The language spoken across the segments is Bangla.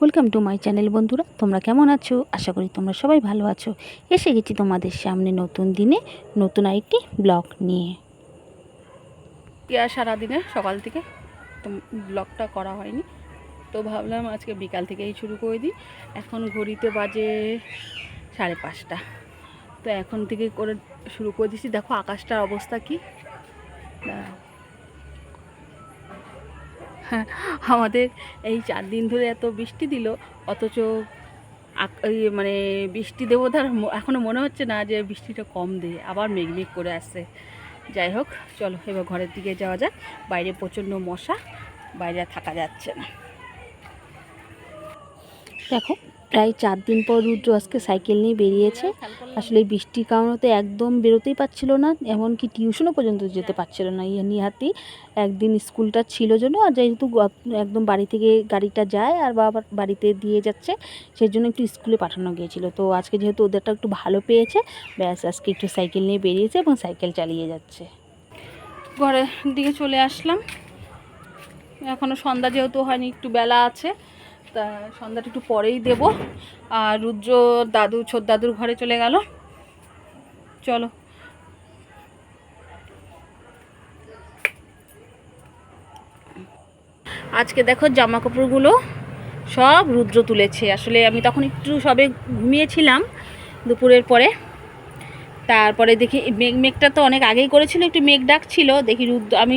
ওয়েলকাম টু মাই চ্যানেল বন্ধুরা। তোমরা কেমন আছো? আশা করি তোমরা সবাই ভালো আছো। এসে গেছি তোমাদের সামনে নতুন দিনে নতুন আরেকটি ব্লগ নিয়ে। ইয়া সারাদিনে, সকাল থেকে ব্লগটা করা হয়নি। তো ভাবলাম আজকে বিকাল থেকেই শুরু করে দিই। এখন ঘড়িতে বাজে সাড়ে পাঁচটা। তো এখন থেকে করে শুরু করে দিচ্ছি দেখো, আকাশটার অবস্থা কী? দাঁড়াও। আমাদের এই চার দিন ধরে এত বৃষ্টি দিল, অথচ মানে বৃষ্টি দেবতার ধর এখনও মনে হচ্ছে না যে বৃষ্টিটা কম দেয় আবার মেঘমেঘ করে আসছে যাই হোক, চলো এবার ঘরের দিকে যাওয়া যাক, বাইরে প্রচণ্ড মশা, বাইরে থাকা যাচ্ছে না। দেখো, প্রায় চার দিন পর রুদ্র আজকে সাইকেল নিয়ে বেরিয়েছে। আসলে বৃষ্টির কারণে তো একদম বেরোতেই পারছিল না, এমনকি টিউশনও পর্যন্ত যেতে পারছিল না। ইয়ে নিহাতি একদিন স্কুলটা ছিল জন্য আর যেহেতু একদম বাড়ি থেকে গাড়িটা যায় আর বাবা বাড়িতে দিয়ে যাচ্ছে সেই জন্য একটু স্কুলে পাঠানো গিয়েছিল। তো আজকে যেহেতু ওদেরটা একটু ভালো পেয়েছে, ব্যাস আজকে একটু সাইকেল নিয়ে বেরিয়েছে এবং সাইকেল চালিয়ে যাচ্ছে। ঘরের দিকে চলে আসলাম। এখনও সন্ধ্যা যেহেতু হয়নি, একটু বেলা আছে। তা সন্ধ্যাটা একটু পরেই দেব। আর রুদ্র দাদু, ছোট দাদুর ঘরে চলে গেল। চলো। আজকে দেখো জামা কাপড়গুলো সব রুদ্র তুলেছে। আসলে আমি তখন একটু সবে ঘুমিয়েছিলাম দুপুরের পরে। তারপরে দেখি মেঘ, মেঘটা তো অনেক আগেই করেছিল, একটু মেঘ ডাক ছিল দেখি রুদ্র, আমি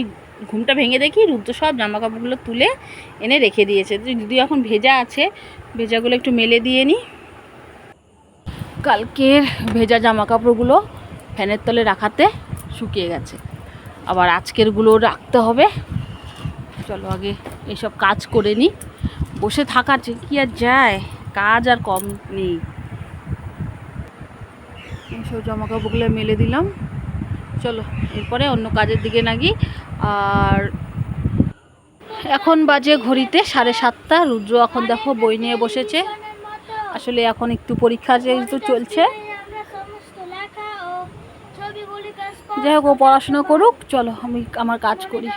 ঘুমটা ভেঙে দেখি রুদ্র সব জামা কাপড়গুলো তুলে এনে রেখে দিয়েছে। যদি এখন ভেজা আছে, ভেজাগুলো একটু মেলে দিয়ে নিই কালকের ভেজা জামা কাপড়গুলো ফ্যানের তলে রাখাতে শুকিয়ে গেছে। আবার আজকেরগুলো রাখতে হবে। চলো আগে এইসব কাজ করে নিই বসে থাকার কি আর যায়? কাজ আর কম নেই। এইসব জামা কাপড়গুলো মেলে দিলাম। চলো, এরপরে অন্য কাজের দিকে নাগি আর এখন বাজে ঘড়িতে সাড়ে সাতটা। রুদ্র এখন দেখো বই নিয়ে বসেছে। আসলে এখন একটু পরীক্ষা যেহেতু চলছে। যাই হোক, ও পড়াশোনা করুক, চলো আমি আমার কাজ করি।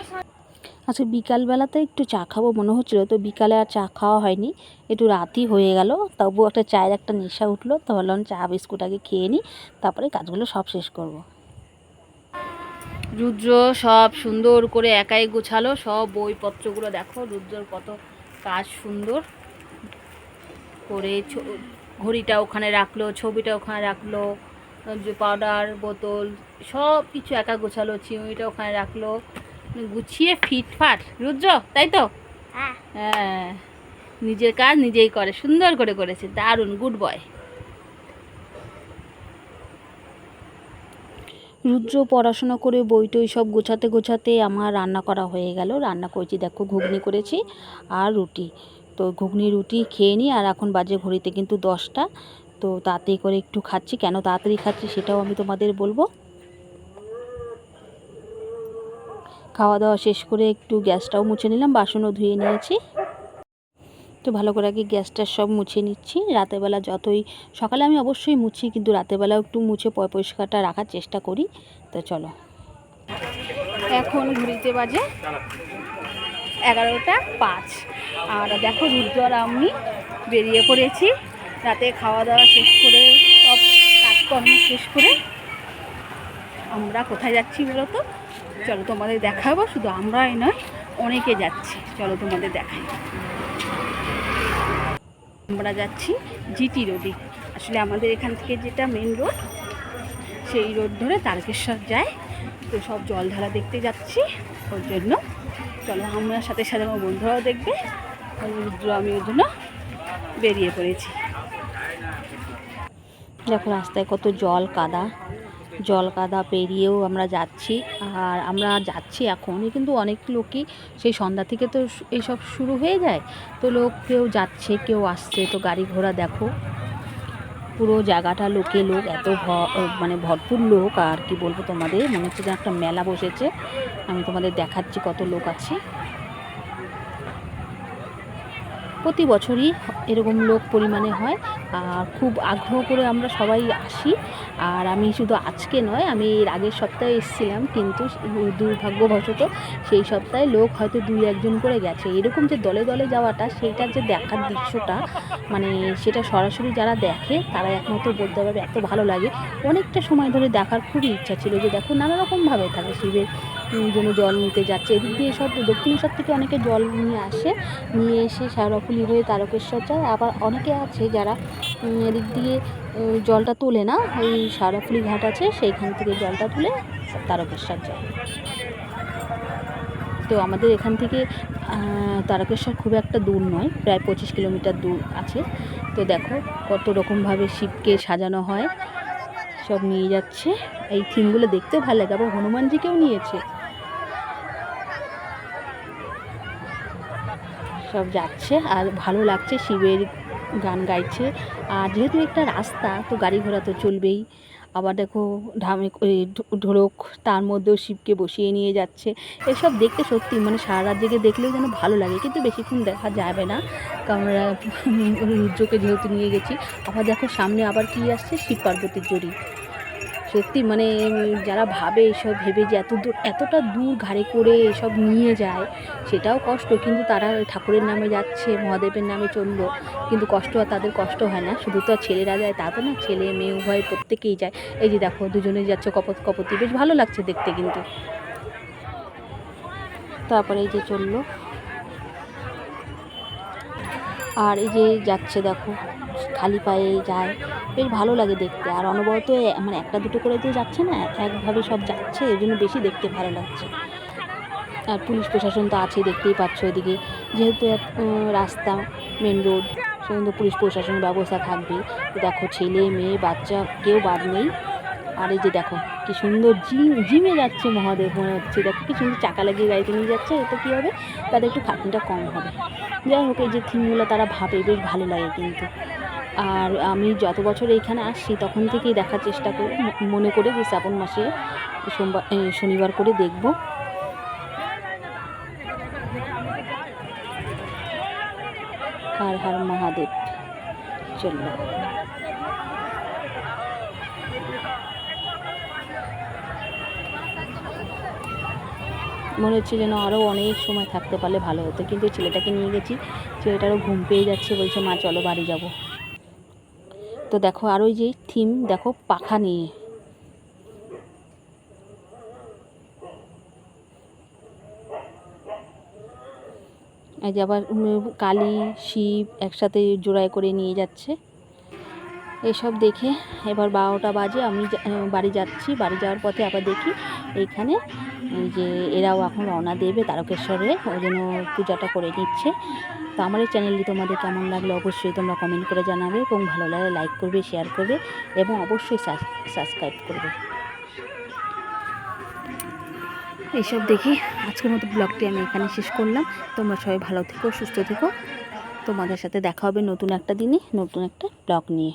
আজকে বিকালবেলাতে একটু চা খাব মনে হচ্ছিল, তো বিকালে আর চা খাওয়া হয়নি। একটু রাতই হয়ে গেল, তবুও একটা চায়ের একটা নেশা উঠল, তো ভাবলাম চা, বিস্কুট আগে খেয়ে নিই তারপরে কাজগুলো সব শেষ করব। রুদ্র সব সুন্দর করে একাই গোছালো সব বইপত্রগুলো দেখো রুদ্রর কত কাজ সুন্দর করে ঘড়িটা ওখানে রাখল ছবিটা ওখানে রাখল যে পাউডার বোতল সব কিছু একা গোছালো চিমড়িটা ওখানে রাখল গুছিয়ে ফিটফাট। রুদ্র তাই তো? হ্যাঁ নিজের কাজ নিজেই করে সুন্দর করে করেছে দারুণ গুড বয়। রুদ্র পড়াশোনা করে বই টই সব গোছাতে গোছাতে আমার রান্না করা হয়ে গেল। রান্না করেছি, দেখো ঘুগনি করেছি আর রুটি। তো ঘুগনি, রুটি খেয়ে নিই আর এখন বাজে ঘড়িতে কিন্তু দশটা। তো তাড়াতাড়ি করে একটু খাচ্ছি। কেন তাড়াতাড়ি খাচ্ছি সেটাও আমি তোমাদের বলব। খাওয়া দাওয়া শেষ করে একটু গ্যাসটাও মুছে নিলাম, বাসনও ধুয়ে নিয়েছি। তো ভালো করে আগে গ্যাসটা সব মুছে নিচ্ছি। রাতেরবেলা যতই, সকালে আমি অবশ্যই মুছি, কিন্তু রাতেরবেলাও একটু মুছে পরিষ্কারটা রাখার চেষ্টা করি। তো চলো। এখন ঘুরিতে বাজে এগারোটা পাঁচ। আর দেখো রুদ্র আর আমি বেরিয়ে পড়েছি। রাতে খাওয়া দাওয়া শেষ করে, সব কাজকর্ম শেষ করে আমরা কোথায় যাচ্ছি বলো তো? চলো তোমাদের দেখাবো, শুধু আমরাই নয় অনেকে যাচ্ছে। চলো তোমাদের দেখাই। আমরা যাচ্ছি জিটি রোডে। আসলে আমাদের এখান থেকে যেটা মেন রোড সেই রোড ধরে তারকেশ্বর যায়। তো সব জলধারা দেখতে যাচ্ছি ওর জন্য। চলো আমার সাথে সাথে আমার বন্ধুরাও দেখবে। আমি ওর জন্য বেরিয়ে পড়েছি। দেখো রাস্তায় কত জল কাদা। জল কাদা পেরিয়েও আমরা যাচ্ছি, আর আমরা যাচ্ছি এখনই কিন্তু অনেক লোকই সেই সন্ধ্যা থেকে তো এইসব শুরু হয়ে যায়। তো লোক কেউ যাচ্ছে, কেউ আসছে, তো গাড়ি ঘোড়া দেখো। পুরো জায়গাটা লোকে লোক, এত মানে ভরপুর লোক, আর কি বলব তোমাদের, মনে হচ্ছে যে একটা মেলা বসেছে। আমি তোমাদের দেখাচ্ছি কত লোক আছে। প্রতি বছরই এরকম লোক পরিমাণে হয়। আর খুব আগ্রহ করে আমরা সবাই আসি। আর আমি শুধু আজকে নয়, আমি এর আগের সপ্তাহে এসেছিলাম, কিন্তু দুর্ভাগ্যবশত সেই সপ্তাহে লোক হয়তো দুই একজন করে গেছে। এরকম যে দলে দলে যাওয়াটা, সেইটার যে দেখার দৃশ্যটা মানে সেটা সরাসরি যারা দেখে, তারা একমাত্র বলতে পারবে এত ভালো লাগে। অনেকটা সময় ধরে দেখার খুবই ইচ্ছা ছিল যে দেখো নানা রকমভাবে থাকে শিবের জন্য জল নিতে যাচ্ছে। এদিক দিয়ে সব দক্ষিণেশ্বর থেকে অনেকে জল নিয়ে আসে। নিয়ে এসে শাওড়াফুলি হয়ে তারকেশ্বর যায়। আবার অনেকে আছে যারা এদিক দিয়ে জলটা তোলে না। ওই শাওড়াফুলি ঘাট আছে, সেইখান থেকে জলটা তুলে তারকেশ্বর যায়। তো আমাদের এখান থেকে তারকেশ্বর খুব একটা দূর নয়, প্রায় পঁচিশ কিলোমিটার দূর আছে। তো দেখো কত রকমভাবে শিবকে সাজানো হয়, সব নিয়ে যাচ্ছে। এই থিমগুলো দেখতেও ভালো লাগে। আবার হনুমানজিকেও নিয়েছে। সব যাচ্ছে আর ভালো লাগছে, শিবের গান গাইছে। আর যেহেতু একটা রাস্তা, তো গাড়ি ঘোড়া তো চলবেই। আবার দেখো ঢামে ঢোলক, তার মধ্যেও শিবকে বসিয়ে নিয়ে যাচ্ছে। এসব দেখতে সত্যি মানে সারা রাত জেগে দেখলেও যেন ভালো লাগে, কিন্তু বেশিক্ষণ দেখা যাবে না। কারণ রুদ্রকে যেহেতু নিয়ে গেছি, আবার দেখো সামনে আবার কি আসছে? শিব পার্বতীর জড়ি। সত্যি মানে যারা ভাবে এসব ভেবে যে এত দূর, এতটা দূর ঘাড়ে করে এসব নিয়ে যায়, সেটাও কষ্ট। কিন্তু তারা ঠাকুরের নামে যাচ্ছে, মহাদেবের নামে চলল। কিন্তু কষ্ট আর তাদের কষ্ট হয় না। শুধু তো ছেলেরা যায়, তা তো না, ছেলে, মেয়ে, উভয় প্রত্যেকেই যায়। এই যে দেখো, দুজনে যাচ্ছে কপত কপতি। বেশ ভালো লাগছে দেখতে কিন্তু। তারপরে এই যে চলল। আর এই যে যাচ্ছে দেখো খালি পায়ে যায়। বেশ ভালো লাগে দেখতে। আর অনবরত মানে একটা দুটো করে তো যাচ্ছে না একভাবে সব যাচ্ছে এই জন্য বেশি দেখতে ভালো লাগছে। আর পুলিশ প্রশাসন তো আছে দেখতেই পাচ্ছ এদিকে যেহেতু এক, রাস্তা মেন রোড সেখানে পুলিশ প্রশাসনের ব্যবস্থা থাকবে দেখো ছেলে মেয়ে বাচ্চা কেউ বাদ নেই। আর এই যে দেখো, কি সুন্দর জিম জিমে যাচ্ছে মহাদেব, মনে হচ্ছে। দেখো, কি সুন্দর চাকা লাগিয়ে গাড়িতে নিয়ে যাচ্ছে এতে কী হবে? তাদের একটু খাটনিটা কম হবে। যাই হোক, এই যে থিমগুলো তারা ভাবে, বেশ ভালো লাগে কিন্তু। আর আমি যত বছর এইখানে আসছি, তখন থেকেই দেখার চেষ্টা করি মনে করে যে শ্রাবণ মাসে সোমবার শনিবার করে দেখব। হার হার মহাদেব। চলল মনে হচ্ছে যেন আরও অনেক সময় থাকতে পারলে ভালো হতো। কিন্তু ছেলেটাকে নিয়ে গেছি, ছেলেটারও ঘুম পেয়ে যাচ্ছে, বলছে, মা, চলো বাড়ি যাব। তো দেখো, আর ওই যে থিম, দেখো, পাখা নিয়ে। যে আবার কালী, শিব একসাথে জোড়ায় করে নিয়ে যাচ্ছে। এসব দেখে এবার বারোটা বাজে, আমি বাড়ি যাচ্ছি। বাড়ি যাওয়ার পথে আবার দেখি এইখানে যে এরাও এখন রওনা দেবে তারকেশ্বরে, ওই জন্য পূজাটা করে নিচ্ছে। তো আমার এই চ্যানেলটি তোমাদের কেমন লাগল অবশ্যই তোমরা কমেন্ট করে জানাবে এবং ভালো লাগলে লাইক করবে শেয়ার করবে এবং অবশ্যই সাবস্ক্রাইব করবে। এইসব দেখে আজকের মতো ব্লগটি আমি এখানে শেষ করলাম। তোমরা সবাই ভালো থেকো, সুস্থ থেকো। তোমাদের সাথে দেখা হবে নতুন একটা দিনে, নতুন একটা ব্লগ নিয়ে।